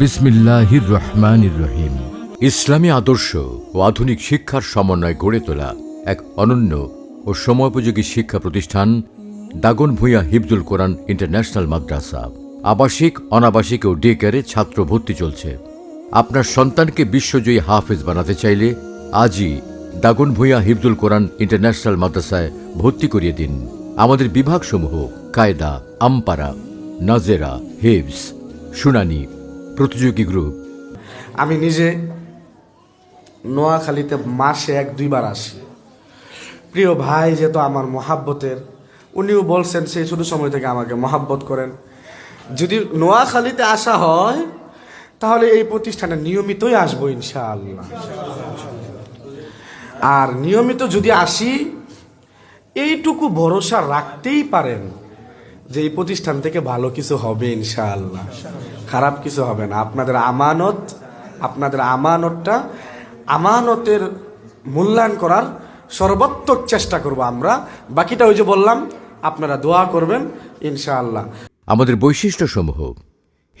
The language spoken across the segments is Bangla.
বিসমিল্লাহির রহমানির রহিম। ইসলামী আদর্শ ও আধুনিক শিক্ষার সমন্বয় গড়ে তোলা এক অনন্য ও সময়োপযোগী শিক্ষা প্রতিষ্ঠান দাগন ভূঁইয়া হিবদুল কোরআন ইন্টারন্যাশনাল মাদ্রাসা। আবাসিক, অনাবাসিক ও ডে ছাত্র ভর্তি চলছে। আপনার সন্তানকে বিশ্বজয়ী হাফেজ বানাতে চাইলে আজই দাগন ভূঁইয়া হিফজুল কোরআন ইন্টারন্যাশনাল মাদ্রাসায় ভর্তি করিয়ে দিন। আমাদের বিভাগসমূহ কায়দা, আমপারা, নাজেরা হেভস শুনানি প্রতিযোগী গ্রুপ। আমি নিজে নোয়াখালীতে মাসে এক দুইবার আসি। প্রিয় ভাই যেহেতু আমার মহাব্বতের, উনিও বলছেন সেই ছোট সময় থেকে আমাকে মহাব্বত করেন। যদি নোয়াখালীতে আসা হয় তাহলে এই প্রতিষ্ঠানে নিয়মিতই আসব ইনশাআল্লাহ। আর নিয়মিত যদি আসি, এইটুকু ভরসা রাখতেই পারেন যে এই প্রতিষ্ঠান থেকে ভালো কিছু হবে ইনশাআল্লাহ। খারাপ কিছু হবে না। আপনাদের আমানত, আপনাদের আমানতটা, আমানতের মূল্যায়ন করার সর্বাত্মক চেষ্টা করব আমরা। বাকিটা ওই যে বললাম, আপনারা দোয়া করবেন ইনশাআল্লাহ। আমাদের বৈশিষ্ট্য বৈশিষ্ট্যসমূহ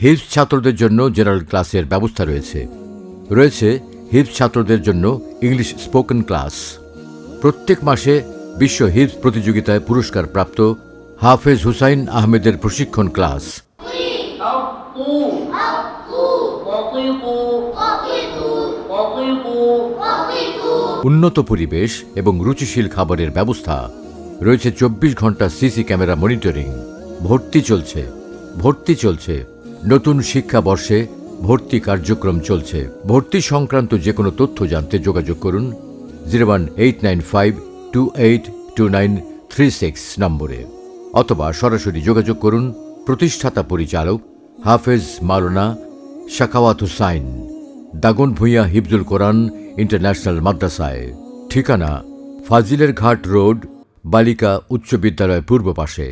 হিপস ছাত্রদের জন্য জেনারেল ক্লাসের ব্যবস্থা রয়েছে। রয়েছে হিপস ছাত্রদের জন্য ইংলিশ স্পোকেন ক্লাস। প্রত্যেক মাসে বিশ্ব হিপস প্রতিযোগিতায় পুরস্কার প্রাপ্ত হাফেজ হুসাইন আহমেদের প্রশিক্ষণ ক্লাস। উন্নত পরিবেশ এবং রুচিশীল খাবারের ব্যবস্থা। রয়েছে চব্বিশ ঘণ্টা সিসি ক্যামেরা মনিটরিং। ভর্তি চলছে। ভর্তি চলছে। নতুন শিক্ষাবর্ষে ভর্তি কার্যক্রম চলছে। ভর্তি সংক্রান্ত যে কোনো তথ্য জানতে যোগাযোগ করুন zero one eight nine five two eight two nine three six নম্বরে অথবা সরাসরি যোগাযোগ করুন প্রতিষ্ঠাতা পরিচালক হাফেজ মাওলানা শাকাওয়াত হুসাইন, দাগন ভূঁইয়া হিফজুল কোরআন ইন্টারন্যাশনাল মাদ্রাসায়। ঠিকানা ফাজিলের ঘাট রোড, বালিকা উচ্চ বিদ্যালয় পূর্ব পাশে।